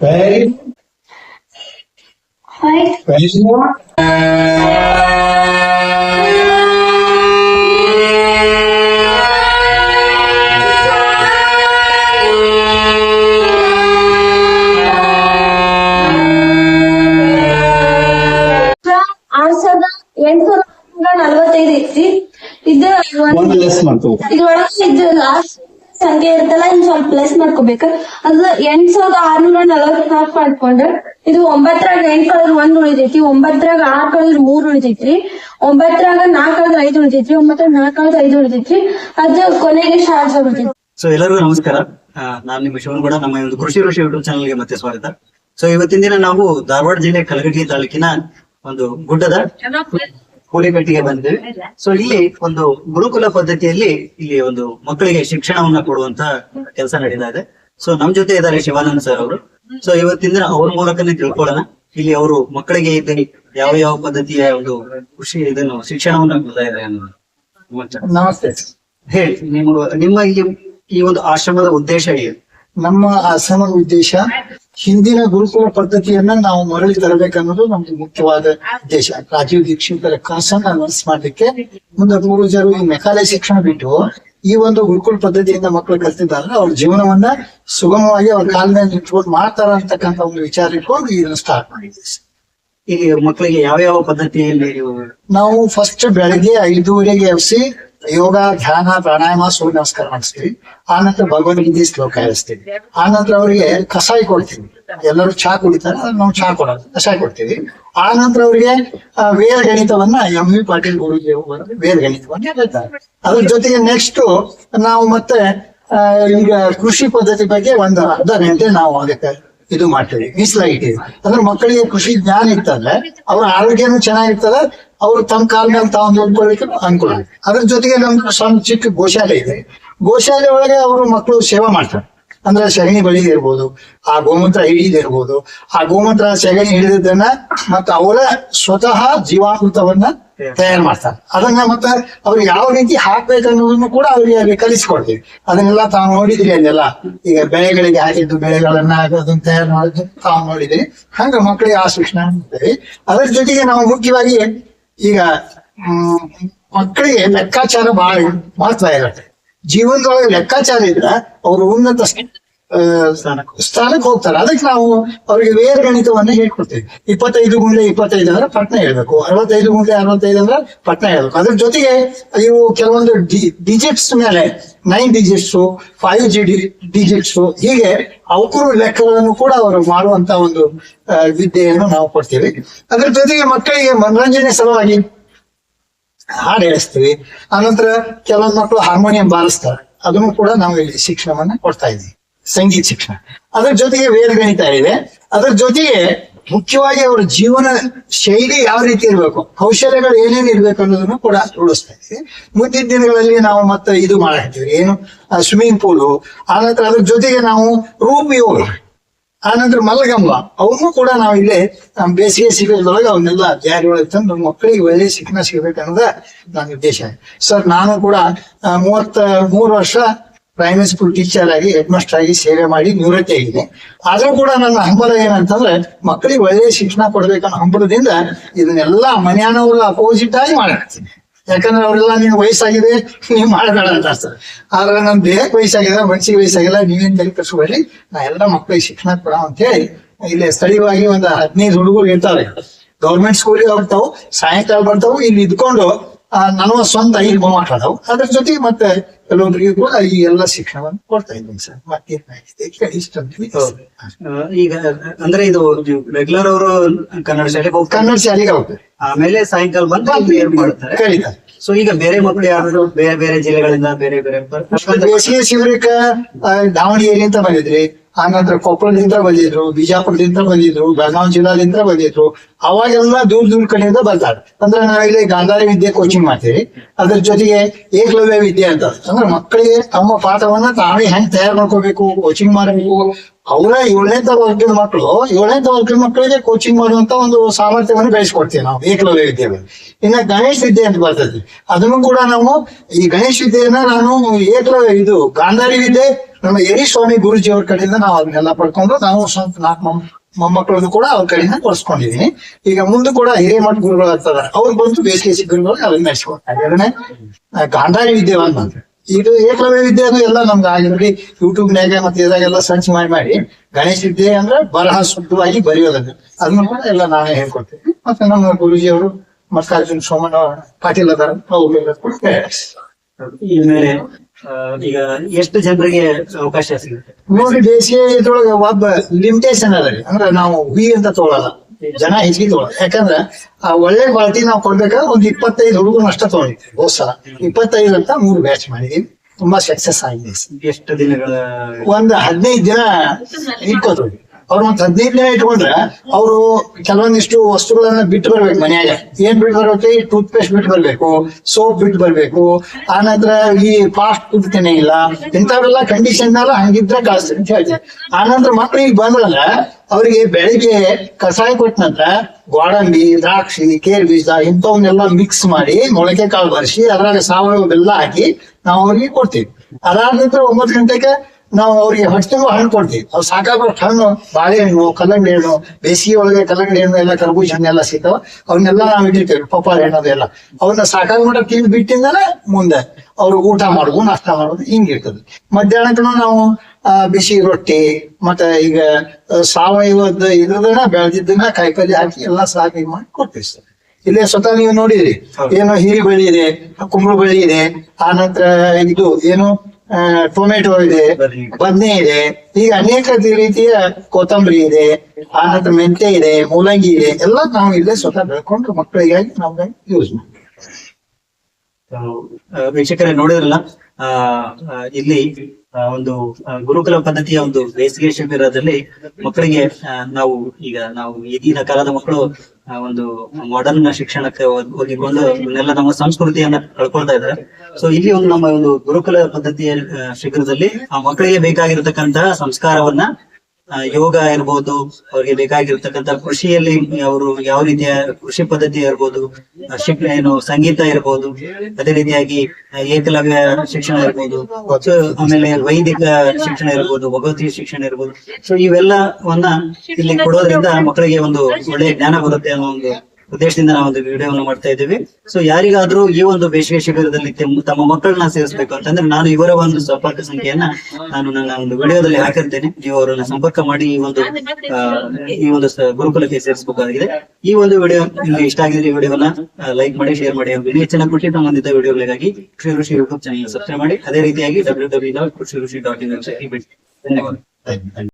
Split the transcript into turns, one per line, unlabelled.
Very,
Five.
very good.
ಎಂಟುನೂರ ನಲವತ್ತೈದು ಐತಿ ಇದು ಇದು ಲಾಸ್ಟ್ ಸಂಖ್ಯೆ ಇರ್ತಲ್ಲ ಇನ್ ಸ್ವಲ್ಪ ಪ್ಲಸ್ ಮಾಡ್ಕೋಬೇಕು ಅದು ಎಂಟ್ ಸಾವಿರದ ಆರ್ನೂರ ನಲವತ್ನಾಲ್ಕು ಮಾಡ್ಕೊಂಡ್ರೆ ಇದು ಒಂಬತ್ತರಾಗ ಎಂಟ್ ಕಳೆದ್ರ ಒಂದ್ ಉಳಿತೈತಿ ಒಂಬತ್ತರಾಗ ಆರ್ ಕಳೆದ್ರ ಮೂರ್ ಉಳಿತೈತ್ರಿ ಒಂಬತ್ತರಾಗ ನಾಲ್ಕ ಕಳೆದ್ರ ಐದ್ ಉಳಿತೈತ್ರಿ ಒಂಬತ್ತರಾಗ ನಾಲ್ಕ ಕಳೆದ್ರ ಐದ್ ಉಳಿತೈತ್ರಿ ಅದು ಕೊನೆಗೆ ಶಾರ್ಜ್ ಉಳಿದೈತಿ
ಸೊ ಎಲ್ಲರಿಗೂ ನಮಸ್ಕಾರ. ನಾನು ನಿಮ್ಮ ಕೂಡ ನಮ್ಮ ಈ ಒಂದು ಕೃಷಿ ಋಷಿ ಯೂಟ್ಯೂಬ್ ಚಾನಲ್ಗೆ ಮತ್ತೆ ಸ್ವಾಗತ. ಸೊ ಇವತ್ತಿನ ದಿನ ನಾವು ಧಾರವಾಡ ಜಿಲ್ಲೆ ಕಲಗಟ್ಟಿ ತಾಲೂಕಿನ ಒಂದು ಗುಡ್ಡದ ಕೂಲಿಕಟ್ಟಿಗೆ ಬಂದಿದ್ದೇವೆ. ಸೊ ಇಲ್ಲಿ ಒಂದು ಗುರುಕುಲ ಪದ್ಧತಿಯಲ್ಲಿ ಇಲ್ಲಿ ಒಂದು ಮಕ್ಕಳಿಗೆ ಶಿಕ್ಷಣವನ್ನ ಕೊಡುವಂತ ಕೆಲಸ ನಡೀತಾ ಇದೆ. ಸೊ ನಮ್ ಜೊತೆ ಇದ್ದಾರೆ ಶಿವಾನಂದ್ ಸರ್ ಅವರು. ಸೊ ಇವತ್ತಿಂದ ದಿನ ಅವ್ರ ಮೂಲಕನೇ ತಿಳ್ಕೊಳ್ಳೋಣ. ಇಲ್ಲಿ ಅವರು ಮಕ್ಕಳಿಗೆ ಇಲ್ಲಿ ಯಾವ ಯಾವ ಪದ್ಧತಿಯ ಒಂದು ಕೃಷಿ ಇದನ್ನು ಶಿಕ್ಷಣವನ್ನ ಕೊಡ್ತಾ ಇದೆ ಅನ್ನೋದು. ನಮಸ್ತೆ. ಹೇಳಿ ನಿಮ್ಮ ನಿಮ್ಮ ಈ ಈ ಒಂದು ಆಶ್ರಮದ ಉದ್ದೇಶ ಏನು?
ನಮ್ಮ ಆಶ್ರಮದ ಉದ್ದೇಶ ಹಿಂದಿನ ಗುರುಕುಲ ಪದ್ಧತಿಯನ್ನ ನಾವು ಮರಳಿ ತರಬೇಕನ್ನೋದು ನಮ್ದು ಮುಖ್ಯವಾದ ಉದ್ದೇಶ. ರಾಜೀವ್ ದೀಕ್ಷಿತರ ಕನಸನ್ನ ನನಸು ಮಾಡ್ಲಿಕ್ಕೆ ಮುಂದೆ ಪೂರ್ವಜರು ಈ ಮೆಕಾಲೆ ಶಿಕ್ಷಣ ಬಿಟ್ಟು ಈ ಒಂದು ಗುರುಕುಲ ಪದ್ಧತಿಯಿಂದ ಮಕ್ಕಳು ಕಲ್ತಿದ್ದಾರೆ ಅವ್ರ ಜೀವನವನ್ನ ಸುಗಮವಾಗಿ ಅವ್ರ ಕಾಲ ಮೇಲೆ ನಿಂತ್ಕೊಂಡು ಮಾಡ್ತಾರ ಅಂತಕ್ಕಂಥ ಒಂದು ವಿಚಾರ ಇಟ್ಕೊಂಡು ಇದನ್ನ ಸ್ಟಾರ್ಟ್ ಮಾಡಿದ್ದೀವಿ
ಈ ಮಕ್ಕಳಿಗೆ ಯಾವ ಯಾವ ಪದ್ಧತಿಯಲ್ಲಿ ನಾವು
ಫಸ್ಟ್ ಬೆಳಗ್ಗೆ ಐದೂವರೆಗೆ ಎಬ್ಸಿ ಯೋಗ ಧ್ಯಾನ ಪ್ರಾಣಾಯಾಮ ಸೂರ್ಯ ನಮಸ್ಕಾರ ಮಾಡಿಸ್ತೀವಿ. ಆನಂತರ ಭಗವದ್ಗೀತೆ ಶ್ಲೋಕ ಹೇಳಿಸ್ತೀವಿ ಆನಂತರ ಅವರಿಗೆ ಕಷಾಯ ಕೊಡ್ತೀವಿ. ಎಲ್ಲರೂ ಚಾ ಕುಡಿತಾರೆ ನಾವು ಚಾ ಕೊಡೋದು ಕಷಾಯ ಕೊಡ್ತೀವಿ. ಆನಂತರ ಅವರಿಗೆ ವೇದ ಗಣಿತವನ್ನ ಎಂ ವಿ ಪಾಟೀಲ್ ಗುರುಜಿ ವೇದ ಗಣಿತವನ್ನ ಹೇಳ್ತಾರೆ. ಅದ್ರ ಜೊತೆಗೆ ನೆಕ್ಸ್ಟ್ ನಾವು ಮತ್ತೆ ಆ, ಈಗ ಕೃಷಿ ಪದ್ಧತಿ ಬಗ್ಗೆ ಒಂದು ಅರ್ಧ ಗಂಟೆ ನಾವು ಅದಕ್ಕೆ ಇದು ಮಾಡ್ತೀವಿ ಮೀಸಲಾಗಿಟ್ಟಿವಿ ಅಂದ್ರೆ ಮಕ್ಕಳಿಗೆ ಕೃಷಿ ಜ್ಞಾನ ಇರ್ತದೆ ಅವ್ರ ಆರೋಗ್ಯನೂ ಚೆನ್ನಾಗಿರ್ತದೆ, ಅವ್ರು ತಮ್ಮ ಕಾಲ ಮೇಲೆ ತಾವು ನೋಡ್ಕೊಳ್ಳಿಕ್ಕೆ ಅನುಕೂಲ ಅದ್ರ ಜೊತೆಗೆ ನಮ್ದು ಸಣ್ಣ ಚಿಕ್ಕ ಗೋಶಾಲೆ ಇದೆ. ಗೋಶಾಲೆ ಒಳಗೆ ಅವರು ಮಕ್ಕಳು ಸೇವೆ ಮಾಡ್ತಾರೆ. ಅಂದ್ರೆ ಸಗಣಿ ಬಳಿ ಇರ್ಬೋದು, ಆ ಗೋಮೂತ್ರ ಹಿಡಿದಿರ್ಬೋದು ಆ ಗೋಮೂತ್ರ ಸಗಣಿ ಹಿಡಿದಿದ್ದನ್ನ ಮತ್ತೆ ಅವರ ಸ್ವತಃ ಜೀವಾಮೃತವನ್ನ ತಯಾರು ಮಾಡ್ತಾರೆ. ಅದನ್ನ ಮತ್ತೆ ಅವ್ರಿಗೆ ಯಾವ ರೀತಿ ಹಾಕ್ಬೇಕನ್ನೋದನ್ನು ಕೂಡ ಅವ್ರಿಗೆ ಅಲ್ಲಿ ಕಲಿಸ್ಕೊಡ್ತೀವಿ. ಅದನ್ನೆಲ್ಲ ತಾವು ನೋಡಿದ್ರಿ ಅಲ್ಲೆಲ್ಲ ಈಗ ಬೆಳೆಗಳಿಗೆ ಹಾಕಿದ್ದು, ಬೆಳೆಗಳನ್ನ ಅದನ್ನ ತಯಾರು ಮಾಡಿದ್ದು ತಾವು ನೋಡಿದ್ರಿ. ಹಂಗ ಮಕ್ಕಳಿಗೆ ಆ ಶಿಕ್ಷಣ ಅದರ ಜೊತೆಗೆ ನಾವು ಮುಖ್ಯವಾಗಿ ಈಗ ಮಕ್ಕಳಿಗೆ ಲೆಕ್ಕಾಚಾರ ಬಹಳ ಮಹತ್ವ ಇರುತ್ತೆ. ಜೀವನದೊಳಗೆ ಲೆಕ್ಕಾಚಾರ ಇದ್ರೆ ಅವರು ಉನ್ನತ ಸ್ಥಾನಕ್ಕೆ ಹೋಗ್ತಾರೆ. ಅದಕ್ಕೆ ನಾವು ಅವರಿಗೆ ವೇರ್ ಗಣಿತವನ್ನ ಹೇಳ್ಕೊಡ್ತೀವಿ. ಇಪ್ಪತ್ತೈದು ಗುಂಡ್ಲೆ ಇಪ್ಪತ್ತೈದು ಅಂದ್ರೆ ಪಟ್ನ ಹೇಳ್ಬೇಕು. ಅರವತ್ತೈದು ಗುಂಡ್ಲೆ ಅರವತ್ತೈದು ಅಂದ್ರೆ ಪಟ್ನ ಹೇಳ್ಬೇಕು. ಅದ್ರ ಜೊತೆಗೆ ಇವು ಕೆಲವೊಂದು ಡಿಜಿಟ್ಸ್ ಮೇಲೆ ನೈನ್ ಡಿಜಿಟ್ಸ್ ಫೈವ್ ಜಿ ಡಿಜಿಟ್ಸ್ ಹೀಗೆ ಅವಕರು ಲೆಕ್ಕಗಳನ್ನು ಕೂಡ ಅವರು ಮಾಡುವಂತ ಒಂದು ವಿದ್ಯೆಯನ್ನು ನಾವು ಕೊಡ್ತೀವಿ. ಅದ್ರ ಜೊತೆಗೆ ಮಕ್ಕಳಿಗೆ ಮನರಂಜನೆ ಸಲುವಾಗಿ ಹಾಡು ಹೇಳಿಸ್ತೀವಿ. ಆನಂತರ ಕೆಲವೊಂದು ಮಕ್ಕಳು ಹಾರ್ಮೋನಿಯಂ ಬಾರಿಸ್ತಾರೆ. ಅದನ್ನು ಕೂಡ ನಾವು ಇಲ್ಲಿ ಶಿಕ್ಷಣವನ್ನ ಕೊಡ್ತಾ ಇದ್ದೀವಿ. ಸಂಗೀತ ಶಿಕ್ಷಣ. ಅದ್ರ ಜೊತೆಗೆ ವೇದ ಗಣಿತ ಇದೆ. ಅದ್ರ ಜೊತೆಗೆ ಮುಖ್ಯವಾಗಿ ಅವರ ಜೀವನ ಶೈಲಿ ಯಾವ ರೀತಿ ಇರಬೇಕು, ಕೌಶಲ್ಯಗಳು ಏನೇನು ಇರಬೇಕು ಅನ್ನೋದನ್ನು ಕೂಡ ರೂಢಿಸ್ತಾ ಇದ್ದೀವಿ ಮುಂದಿನ ದಿನಗಳಲ್ಲಿ ನಾವು ಮತ್ತೆ ಇದು ಮಾಡ್ತೀವಿ ಏನು? ಸ್ವಿಮ್ಮಿಂಗ್ ಪೂಲು ಆನಂತರ ಅದ್ರ ಜೊತೆಗೆ ನಾವು ರೂಮ್ ಯೋಗ. ಆನಂತರ ಮಲಗಂಬ. ಅವನ್ನೂ ಕೂಡ ನಾವು ಇಲ್ಲಿ ಬೇಸಿಗೆ ಶಿಬಿರದೊಳಗೆ ಅವನ್ನೆಲ್ಲ ಜಾರಿ ಒಳಗೆ ತಂದು ಮಕ್ಕಳಿಗೆ ಒಳ್ಳೆ ಶಿಕ್ಷಣ ಸಿಗಬೇಕನ್ನೋದ ನನ್ನ ಉದ್ದೇಶ. ಸರ್, ನಾನು ಕೂಡ ಮೂವತ್ತ ಮೂರು ವರ್ಷ ಪ್ರೈಮರಿ ಸ್ಕೂಲ್ ಟೀಚರ್ ಆಗಿ ಹೆಡ್ ಮಾಸ್ಟರ್ ಆಗಿ ಸೇವೆ ಮಾಡಿ ನಿವೃತ್ತಿ ಆಗಿದೆ ಆದ್ರೂ ಕೂಡ ನನ್ನ ಹಂಬಲ ಏನಂತಂದ್ರೆ ಮಕ್ಕಳಿಗೆ ಒಳ್ಳೆಯ ಶಿಕ್ಷಣ ಕೊಡ್ಬೇಕನ್ನೋ ಹಂಬಲದಿಂದ ಇದನ್ನೆಲ್ಲ ಮನೆಯವರು ಅಪೋಸಿಟ್ ಆಗಿ ಮಾಡಾಕ್ತೀನಿ ಯಾಕಂದ್ರೆ ಅವರೆಲ್ಲ, ನೀನು ವಯಸ್ಸಾಗಿದೆ ನೀವು ಮಾಡಬೇಡ ಅಂತ ಅರ್ಥ. ಆದ್ರೆ ನನ್ನ ದೇಹಕ್ಕೆ ವಯಸ್ಸಾಗಿದೆ ಮನ್ಸಿಗೆ ವಯಸ್ಸಾಗಿಲ್ಲ ನೀವೇನು ತಲೆ ಕಟ್ಸ್ಬೇಡಿ ನಾ ಎಲ್ಲ ಮಕ್ಕಳಿಗೆ ಶಿಕ್ಷಣ ಕೊಡ ಅಂತ ಹೇಳಿ ಇಲ್ಲಿ ಸ್ಥಳೀಯವಾಗಿ ಒಂದು ಹದಿನೈದು ಹುಡುಗರು ಇರ್ತಾರೆ. ಗೌರ್ಮೆಂಟ್ ಸ್ಕೂಲಿಗೆ ಹೋಗ್ತಾವು, ಸಾಯಂಕಾಲ ಬರ್ತಾವು, ಇಲ್ಲಿ ಇದ್ಕೊಂಡು ನನ್ನ ಸ್ವಂತ ಐದು ಅದಾವು ಅದ್ರ ಜೊತೆಗೆ ಮತ್ತೆ ಕೆಲವೊಬ್ಬರಿಗೆ ಕೂಡ ಈ ಎಲ್ಲ ಶಿಕ್ಷಣವನ್ನು ಕೊಡ್ತಾ ಇದ್ದೀನಿ ಸರ್. ಮತ್ತೆ ಇಷ್ಟ
ಆ, ಈಗ ಅಂದ್ರೆ ಇದು ರೆಗ್ಯುಲರ್ ಅವರು ಕನ್ನಡ ಶಾಲೆಗೆ ಹೋಗ್ತಾರೆ.
ಕನ್ನಡ ಶಾಲೆಗೆ ಹೋಗ್ತಾರೆ.
ಆಮೇಲೆ ಸಾಯಂಕಾಲ ಬಂದು ಮಾಡ್ತಾರೆ.
ಕರೀತಾರೆ.
ಸೊ ಈಗ ಬೇರೆ ಮಕ್ಕಳು ಯಾರು ಬೇರೆ ಬೇರೆ ಜಿಲ್ಲೆಗಳಿಂದ ಬೇರೆ ಬೇರೆ
ಬೇಸಿಗೆ ಶಿಬಿರಕ್ಕೆ ಆ, ಅಂತ ಬಂದಿದ್ರಿ ಆನಂತರ ಕೊಪ್ಪಳದಿಂದ ಬಂದಿದ್ರು, ಬಿಜಾಪುರದಿಂದ ಬಂದಿದ್ರು, ಬೆಳಗಾವ್ ಜಿಲ್ಲಾದಿಂದ ಬಂದಿದ್ರು, ಅವಾಗೆಲ್ಲ ದೂರ ದೂರ ಕಡೆಯಿಂದ ಬರ್ತಾರೆ ಅಂದ್ರೆ ನಾವಿಲ್ಲಿ ಗಾಂಧಾರಿ ವಿದ್ಯೆ ಕೋಚಿಂಗ್ ಮಾಡ್ತೀವಿ. ಅದ್ರ ಜೊತೆಗೆ ಏಕಲವ್ಯ ವಿದ್ಯೆ ಅಂತ. ಅಂದ್ರೆ ಮಕ್ಕಳಿಗೆ ತಮ್ಮ ಪಾಠವನ್ನ ತಾವೇ ಹೆಂಗ್ ತಯಾರು ಮಾಡ್ಕೋಬೇಕು ಕೋಚಿಂಗ್ ಮಾಡಬೇಕು. ಅವರ ಏಳನೇ ವರ್ಗದ ಮಕ್ಕಳು ಏಳನೇ ವರ್ಗದ ಮಕ್ಕಳಿಗೆ ಕೋಚಿಂಗ್ ಮಾಡುವಂತ ಒಂದು ಸಾಮರ್ಥ್ಯವನ್ನು ಬೆಳೆಸ್ಕೊಡ್ತೀವಿ ನಾವು, ಏಕಲವ್ಯ ವಿದ್ಯೆ ಇನ್ನ ಗಣೇಶ್ ವಿದ್ಯೆ ಅಂತ ಬರ್ತದೆ. ಅದನ್ನು ಕೂಡ ನಾವು ಈ ಗಣೇಶ್ ವಿದ್ಯೆಯನ್ನ ನಾನು ಏಕಲವ್ಯ, ಇದು ಗಾಂಧಾರಿ ವಿದ್ಯೆ ನಮ್ಮ ಯರಿಸ್ವಾಮಿ ಗುರುಜಿ ಅವ್ರ ಕಡೆಯಿಂದ ನಾವು ಅದನ್ನೆಲ್ಲ ಪಡ್ಕೊಂಡು ನಾವು ನಾಲ್ಕು ಮಮ್ಮ ಮೊಮ್ಮಕ್ಕಳನ್ನು ಕೂಡ ಅವ್ರ ಕಡೆಯಿಂದ ಕೊಡಿಸ್ಕೊಂಡಿದೀನಿ ಈಗ ಮುಂದೆ ಕೂಡ ಹಿರೇಮಠ ಗುರುಗಳು ಆಗ್ತದ ಅವ್ರು ಬಂದು ಬೇಸಿಗೆ ಗುರುಗಳು ಅದನ್ನ ನಡೆಸ್ಕೊಡ್ತಾರೆ ಅದನ್ನೇ ಗಾಂಧಾರಿ ವಿದ್ಯೆ ಅಂತ. ಇದು ಏಕಲವ್ಯ ವಿದ್ಯೆ ಅದು ಎಲ್ಲ ನಮ್ಗೆ ಆಗಿರಲಿ ಯೂಟ್ಯೂಬ್ ನಾಗ ಮತ್ತೆ ಇದಾಗೆಲ್ಲ ಸರ್ಚ್ ಮಾಡಿ ಮಾಡಿ ಗಣೇಶ ವಿದ್ಯೆ ಅಂದ್ರೆ ಬರಹ ಶುದ್ಧವಾಗಿ ಬರೆಯೋದನ್ನು ಅದನ್ನ ಕೂಡ ಎಲ್ಲ ನಾನೇ ಹೇಳ್ಕೊಡ್ತೀನಿ ಮತ್ತೆ ನಮ್ಮ ಗುರುಜಿ ಅವರು ಮಲ್ಲಿಕಾರ್ಜುನ್ ಸೋಮಣ್ಣ ಪಾಟೀಲ್ ಅದಾರ
ಅವ್ರು ಈಗ ಎಷ್ಟು ಜನರಿಗೆ ಅವಕಾಶ ಸಿಗುತ್ತೆ?
ನೋಡಿ ಬೇಸಿಗೆ ಇದ್ರೊಳಗೆ ಒಬ್ಬ ಲಿಮಿಟೇಷನ್ ಅದ ರೀ. ಅಂದ್ರೆ ನಾವು ಹುಯಿ ಅಂತ ತೊಗೊಳಲ್ಲ. ಜನ ಹೆಚ್ಚಿಗೆ ತೊಗೊಳಲ್ಲ. ಯಾಕಂದ್ರೆ ಆ ಒಳ್ಳೆ ಕ್ವಾಲಿಟಿ ನಾವು ಕೊಡ್ಬೇಕಾದ್ರೆ ಒಂದು ಇಪ್ಪತ್ತೈದು ಹುಡುಗರು ಅಷ್ಟ ತೊಗೊಂಡಿದ್ವಿ ಹೋದ್ ಸಲ ಇಪ್ಪತ್ತೈದು ಅಂತ ಮೂರು ಬ್ಯಾಚ್ ಮಾಡಿದೀವಿ ತುಂಬಾ ಸಕ್ಸಸ್ ಆಗಿದೆ.
ಎಷ್ಟು ದಿನಗಳ
ಒಂದು ಹದಿನೈದು ದಿನ ಇಟ್ಕೋತೀವಿ. ಅವ್ರು ಒಂದ್ ಹದಿನೈದು ದಿನ ಇಟ್ಕೊಂಡ್ರೆ ಅವರು ಕೆಲವೊಂದಿಷ್ಟು ವಸ್ತುಗಳನ್ನ ಬಿಟ್ಟು ಬರ್ಬೇಕು ಮನ್ಯಾಗ ಏನ್ ಬಿಟ್ಟು ಬರ್ಬೇಕು? ಈ ಟೂತ್ ಪೇಸ್ಟ್ ಬಿಟ್ಟು ಬರ್ಬೇಕು, ಸೋಪ್ ಬಿಟ್ಟು ಬರ್ಬೇಕು. ಆನಂತರ ಈ ಫಾಸ್ಟ್ ಫುಡ್ ಇಲ್ಲ. ಇಂಥವೆಲ್ಲ ಕಂಡೀಷನ್ ಮೇಲೆ ಹಂಗಿದ್ರೆ ಕಳಿಸ್ತೀವಿ ಅಂತ ಹೇಳ್ತೀನಿ. ಆನಂತರ ಮಕ್ಳಿಗೆ ಬಂದ್ರಲ್ಲ ಅವರಿಗೆ ಬೆಳಿಗ್ಗೆ ಕಷಾಯ ಕೊಟ್ಟ ನಂತರ ಗೋಡಂಬಿ, ದ್ರಾಕ್ಷಿ ಕೇರ್ ಬೀಜ ಇಂಥವನ್ನೆಲ್ಲ ಮಿಕ್ಸ್ ಮಾಡಿ ಮೊಳಕೆ ಕಾಳು ಬರ್ಸಿ ಅದ್ರಾಗ ಸಾವಯವ ಬೆಲ್ಲ ಹಾಕಿ ನಾವು ಅವ್ರಿಗೆ ಕೊಡ್ತೀವಿ. ಅದಾದ ನಂತರ ಒಂಬತ್ತು ಗಂಟೆಗೆ ನಾವು ಅವ್ರಿಗೆ ಹೊಟ್ಟೆ ಹಣ್ಣು ಕೊಡ್ತೀವಿ. ಅವ್ರು ಸಾಕಾಗೋಷ್ಟು ಹಣ್ಣು ಬಾಳೆಹಣ್ಣು ಕಲ್ಲಂಗಡಿ ಹಣ್ಣು ಬೇಸಿಗೆ ಒಳಗೆ ಕಲ್ಲಂಗಡಿ ಹಣ್ಣು ಎಲ್ಲ ಕರ್ಬೂಜ ಹಣ್ಣೆಲ್ಲ ಸಿಗ್ತಾವ. ಅವನ್ನೆಲ್ಲ ನಾವು ಇಟ್ಟಿರ್ತೇವೆ ಪಪ್ಪಾಯ ಹಣ್ಣು ಅದೆಲ್ಲ. ಅವನ್ನ ಸಾಕಾಗ ಮಟ್ಟ ತಿಂದು ಬಿಟ್ಟಿಂದನೇ ಮುಂದೆ ಅವ್ರು ಊಟ ಮಾಡುದು ನಾಷ್ಟ ಮಾಡೋದು ಹಿಂಗಿರ್ತದೆ ಮಧ್ಯಾಹ್ನಕ್ಕೂ ನಾವು ಆ, ಬಿಸಿ ರೊಟ್ಟಿ ಮತ್ತೆ ಈಗ ಸಾವಯವದ ಇದ್ರದನ್ನ ಬೆಳೆದಿದ್ದನ್ನ ಕಾಯಿಪಲ್ಲೆ ಹಾಕಿ ಎಲ್ಲ ಸಾಕಿ ಮಾಡಿ ಕೊಡ್ತೀವಿ ಸರ್ ಇಲ್ಲೇ ಸ್ವತಃ ನೀವು ನೋಡಿದ್ರಿ ಏನು ಹೀರಿ ಬಳ್ಳಿ ಇದೆ ಕುಂಬಳ ಬಳ್ಳಿ ಇದೆ ಆ ನಂತರ ಇದು ಏನು ಟೊಮೆಟೊ ಇದೆ ಬದನೆ ಇದೆ. ಈಗ ಅನೇಕ ರೀತಿಯ ಕೊತ್ತಂಬರಿ ಇದೆ ಆನಂತರ ನಂತರ ಮೆಂತೆ ಇದೆ ಮೂಲಂಗಿ ಇದೆ. ಎಲ್ಲ ನಾವು ಇಲ್ಲೇ ಸ್ವತಃ ಬೆಳ್ಕೊಂಡು ಮಕ್ಕಳಿಗಾಗಿ ನಮ್ಗಾಗಿ ಯೂಸ್
ಮಾಡ್ತೀವಿ. ವೀಕ್ಷಕರೇ ನೋಡಿದ್ರಲ್ಲ ಇಲ್ಲಿ ಒಂದು ಗುರುಕುಲ ಪದ್ಧತಿಯ ಒಂದು ಬೇಸಿಗೆ ಶಿಬಿರದಲ್ಲಿ ಮಕ್ಕಳಿಗೆ ನಾವು ಈಗ, ನಾವು ಈಗಿನ ಕಾಲದ ಮಕ್ಕಳು ಒಂದು ಮಾಡರ್ನ್ ಶಿಕ್ಷಣಕ್ಕೆ ಹೋಗ್- ಹೋಗಿಕೊಂಡು ಇವನ್ನೆಲ್ಲ ನಮ್ಮ ಸಂಸ್ಕೃತಿಯನ್ನ ಕಳ್ಕೊಳ್ತಾ ಇದ್ದಾರೆ. ಸೊ ಇಲ್ಲಿ ಒಂದು ನಮ್ಮ ಒಂದು ಗುರುಕುಲ ಪದ್ಧತಿಯ ಶಿಬಿರದಲ್ಲಿ ಆ ಮಕ್ಕಳಿಗೆ ಬೇಕಾಗಿರತಕ್ಕಂತಹ ಸಂಸ್ಕಾರವನ್ನ ಯೋಗ ಇರ್ಬೋದು, ಅವ್ರಿಗೆ ಬೇಕಾಗಿರ್ತಕ್ಕಂತ ಕೃಷಿಯಲ್ಲಿ ಅವರು ಯಾವ ರೀತಿಯ ಕೃಷಿ ಪದ್ಧತಿ ಇರ್ಬೋದು ಶಿಕ್ಷಣ ಏನು ಸಂಗೀತ ಇರ್ಬೋದು, ಅದೇ ರೀತಿಯಾಗಿ ಏಕಲವ್ಯ ಶಿಕ್ಷಣ ಇರ್ಬೋದು ಆಮೇಲೆ ವೈದಿಕ ಶಿಕ್ಷಣ ಇರ್ಬೋದು ಭಗವತಿ ಶಿಕ್ಷಣ ಇರ್ಬೋದು, ಸೊ ಇವೆಲ್ಲವನ್ನ ಇಲ್ಲಿ ಕೊಡೋದ್ರಿಂದ ಮಕ್ಕಳಿಗೆ ಒಂದು ಒಳ್ಳೆಯ ಜ್ಞಾನ ಬರುತ್ತೆ ಅನ್ನೋ ಒಂದು ಉದ್ದೇಶದಿಂದ ನಾವು ಒಂದು ವಿಡಿಯೋವನ್ನು ಮಾಡ್ತಾ ಇದ್ದೀವಿ. ಸೊ ಯಾರಿಗಾದ್ರೂ ಈ ಒಂದು ಬೇಸಿಗೆ ಶಿಬಿರದಲ್ಲಿ ತಮ್ಮ- ಮಕ್ಕಳನ್ನ ಸೇರಿಸಬೇಕು ಅಂತಂದ್ರೆ ನಾನು ಇವರ ಒಂದು ಸಂಪರ್ಕ ಸಂಖ್ಯೆಯನ್ನ ನಾನು ನನ್ನ ಒಂದು ವಿಡಿಯೋದಲ್ಲಿ ಹಾಕಿರ್ತೇನೆ. ನೀವು ಅವರನ್ನ ಸಂಪರ್ಕ ಮಾಡಿ ಈ ಒಂದು ಈ ಒಂದು ಗುರುಕುಲಕ್ಕೆ ಸೇರಿಸಬೇಕಾಗಿದೆ. ಈ ಒಂದು ವಿಡಿಯೋ ನಿಮ್ಗೆ ಇಷ್ಟ ಆಗಿದ್ರೆ ಈ ವಿಡಿಯೋನ ಲೈಕ್ ಮಾಡಿ, ಶೇರ್ ಮಾಡಿ ಇನ್ನೂ ಹೆಚ್ಚಿನ ಕೃಷಿ ಸಂಬಂಧಿತ ವಿಡಿಯೋಗಳಿಗಾಗಿ ಕೃಷಿ ಋಷಿ ಯೂಟ್ಯೂಬ್ ಚಾನಲ್ ಸಬ್ಸ್ಕ್ರೈಬ್ ಮಾಡಿ. ಅದೇ ರೀತಿಯಾಗಿ ಡಬ್ಲ್ಯೂ ಡಬ್ಲ್ಯೂ ಡಾಟ್ ಕೃಷಿ ಋಷಿ ಡಾಟ್ ಇನ್ ಧನ್ಯವಾದ.